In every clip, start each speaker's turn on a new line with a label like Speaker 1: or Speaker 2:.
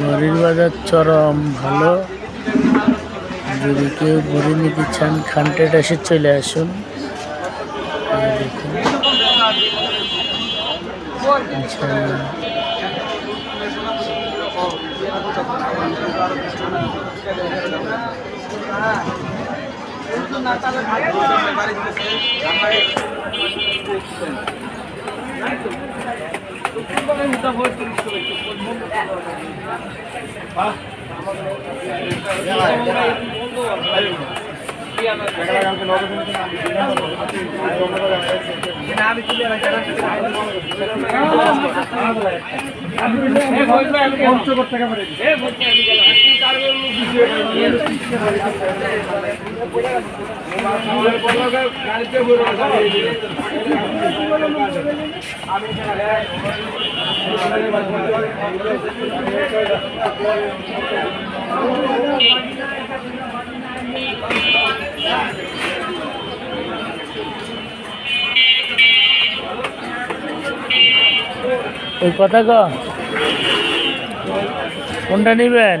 Speaker 1: বড়ির বাজার চরম ভালো। যদি কেউ বড়ি নিতে চান খান্টেট এসে চলে আসুন। এই দেখুন ইনশাআল্লাহ। ওই কথা কোনটা নিবেন?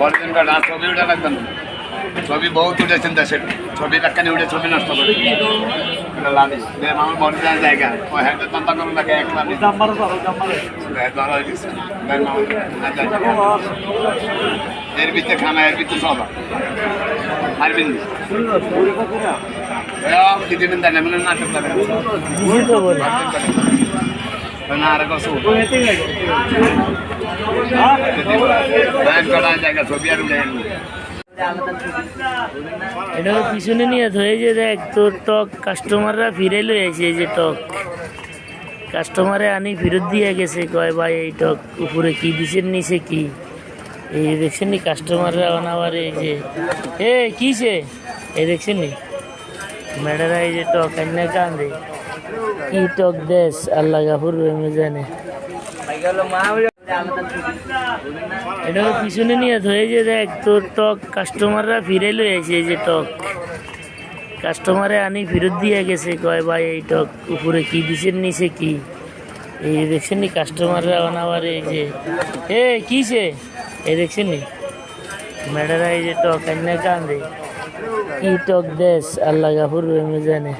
Speaker 2: বড়দিনটা ডান্স ছবি উঠে রাখবেন
Speaker 3: ছবি বহুত উঠেছেন দেশের। ছবি রাখেন উঠে ছবি নষ্ট করে আমার বড় জায়গা। ও হ্যাঁ তন্তা করে লাগে এক লাভি হ্যাঁ, এর ভিতরে খানা এর ভিতরে সব। পারবেন দিদিবেন দেন আমি নাটক না আর কষ্ট
Speaker 1: এটা পিছনে নিয়ে ধরে যে দেখ, তোর টক কাস্টমাররা ফিরে এই যে টক। কাস্টমারে আনি, ফেরত দিয়ে গেছে, কয়, ভাই, এই টক উপরে কি দিছেন নিচে কি? এই দেখছেন নি কাস্টমাররা আনাবার এই যে। এ কিসে এই দেখছেন নি? ম্যাডারা এই যে টক এনে কান্দে। কি টক দেশ, আল্লাহ গাফুর জানে। এটা পিছনে নিয়ে ধরে যে দেখ, তোর টক কাস্টমাররা ফিরে এই যে টক। কাস্টমারে আনি ফেরত দিয়ে গেছে, কয় ভাই এই টক উপরে কি দিছেন নিচে কি? এই দেখছেন নি কাস্টমাররা আনাবার এই যে। এ কিসে এই দেখছেন নি? ম্যাডারা এই যে টক এনে কান্দে। কি টক দেশ, আল্লাহ গাফুর জানে।